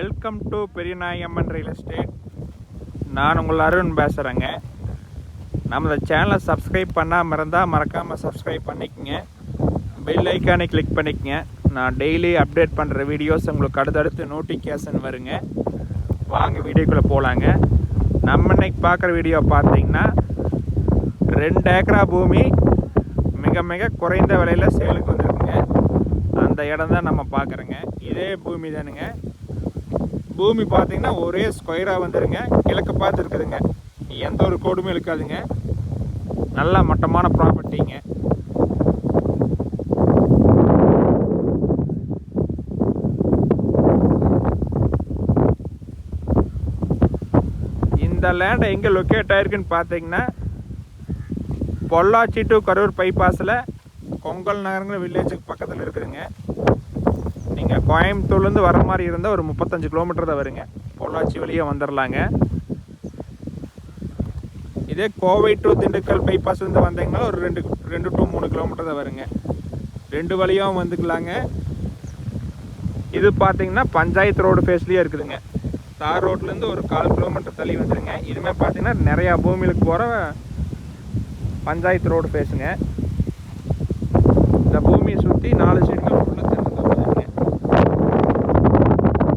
Welcome to Periyanayamman real estate நான் உங்கள் அருண் பேசுகிறேங்க நம்ம சேனலை சப்ஸ்கிரைப் பண்ணாமல் இருந்தால் மறக்காமல் சப்ஸ்கிரைப் பண்ணிக்கோங்க. பெல் ஐக்கானை கிளிக் பண்ணிக்கங்க. நான் டெய்லி அப்டேட் பண்ணுற வீடியோஸ் உங்களுக்கு அடுத்தடுத்து நோட்டிஃபிகேஷன் வருங்க. வாங்க வீடியோக்குள்ளே போகலாங்க நம்ம இன்னைக்கு பார்க்குற வீடியோ பார்த்தீங்கன்னா ரெண்டு ஏக்கரா பூமி மிக மிக குறைந்த விலையில் சேலுக்கு வந்துருக்குங்க. அந்த இடம் தான் நம்ம பார்க்குறோங்க. இதே பூமி தானுங்க பூமி பார்த்தீங்கன்னா ஒரே ஸ்கொயராக வந்துருங்க. கிழக்கு பார்த்து இருக்குதுங்க. எந்த ஒரு கோடுமே இருக்காதுங்க நல்ல மட்டமான ப்ராப்பர்ட்டிங்க இந்த லேண்டை எங்கே லொக்கேட் ஆயிருக்குன்னு பார்த்தீங்கன்னா பொள்ளாச்சி டு கரூர் பைபாஸில் கொங்கல் நகரங்கிற வில்லேஜுக்கு பக்கத்தில் இருக்குதுங்க. நீங்கள் கோயம்புத்தூர்லேருந்து வர மாதிரி இருந்தால் ஒரு முப்பத்தஞ்சு கிலோமீட்டர் தான் வருங்க. பொள்ளாச்சி வழியாக வந்துடலாங்க இதே கோவை டு திண்டுக்கல் பைபாஸ்லேருந்து வந்தீங்கன்னா ஒரு ரெண்டு ரெண்டு டு மூணு கிலோமீட்டர் தான் வருங்க. ரெண்டு வழியாகவும் வந்துக்கலாங்க. இது பார்த்தீங்கன்னா பஞ்சாயத்து ரோடு ஃபேஸ்லேயே இருக்குதுங்க. தார் ரோட்லேருந்து ஒரு கால் கிலோமீட்டர் தள்ளி வந்துருங்க. இதுமே பார்த்தீங்கன்னா நிறையா பூமிகளுக்கு போகிற பஞ்சாயத்து ரோடு ஃபேஸுங்க இந்த பூமியை சுற்றி நாலு சைடுமே உள்ள தென்னந்தோப்புங்க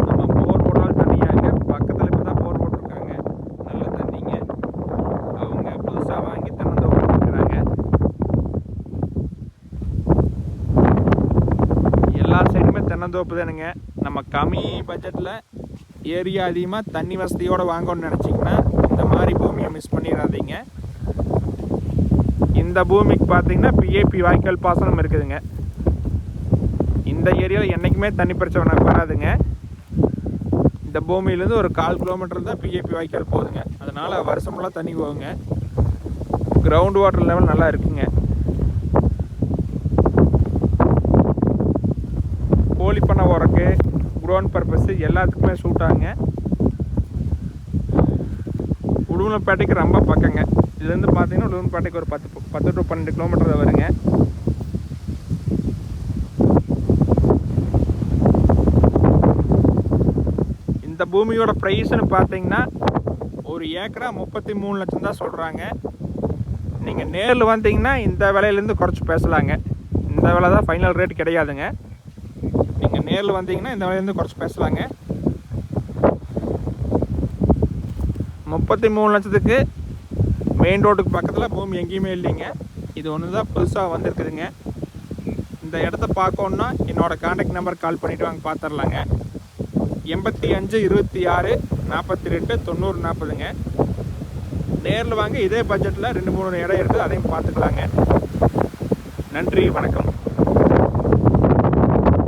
நம்ம போர் போட்டாலும் தண்ணியாங்க பக்கத்தில் இப்போ தான் போர் போட்டிருக்காங்க நல்ல தண்ணிங்க அவங்க புதுசாக வாங்கி தென்னந்தோப்பு இருக்கிறாங்க எல்லா சைடுமே தென்னந்தோப்பு தானுங்க. நம்ம கம்மி பட்ஜெட்டில் ஏரியா அதிகமாக தண்ணி வசதியோடு வாங்கணும்னு நினச்சிங்கன்னா இந்த மாதிரி பூமியை மிஸ் பண்ணிடாதீங்க. இந்த பூமிக்கு பார்த்தீங்கன்னா பிஏபி வாய்க்கால் பாசனம் இருக்குதுங்க. இந்த ஏரியாவில் என்றைக்குமே தண்ணி பிரச்சனை வராதுங்க. இந்த பூமியிலேருந்து ஒரு கால் கிலோமீட்டர் தான் பிஏபி வாய்க்கால் போகுதுங்க அதனால் வருஷமெல்லாம் தண்ணி போகுங்க. கிரவுண்ட் வாட்டர் லெவல் நல்லா இருக்குங்க. கோழி பண்ண உரக்கு குரோன் பர்பஸ் எல்லாத்துக்குமே சூட்டாங்க ஆகுங்க. உடுமலைப்பேட்டைக்கு ரொம்ப பக்கங்க. இதுலேருந்து பார்த்தீங்கன்னா உடுமலைப்பேட்டைக்கு ஒரு பத்து பத்து டு பன்னெண்டு கிலோமீட்டர் தான் வருங்க. இந்த பூமியோட ப்ரைஸ்னு பார்த்தீங்கன்னா ஒரு ஏக்கரா முப்பத்தி மூணு லட்சம் தான் சொல்கிறாங்க நீங்கள் நேரில் வந்தீங்கன்னா இந்த விலையிலேருந்து குறைச்சி பேசலாங்க. இந்த விலை தான் ஃபைனல் ரேட் கிடையாதுங்க. நீங்கள் நேரில் வந்தீங்கன்னா இந்த வந்து குறைச்சி பேசலாங்க. முப்பத்தி மூணு லட்சத்துக்கு மெயின் ரோட்டுக்கு பக்கத்தில் பூமி எங்கேயுமே இல்லைங்க. இது ஒன்று தான் புதுசாக வந்திருக்குதுங்க. இந்த இடத்த பார்க்கணுன்னா என்னோடய காண்டாக்ட் நம்பர் கால் பண்ணிவிட்டு வாங்க பார்த்துடலாங்க எண்பத்தி அஞ்சு இருபத்தி ஆறு நாற்பத்தி ரெண்டு தொண்ணூறு நாற்பதுங்க நேரில் வாங்க இதே பட்ஜெட்டில் ரெண்டு மூணு இடம் இருக்குது அதையும் பார்த்துக்கலாங்க நன்றி வணக்கம்.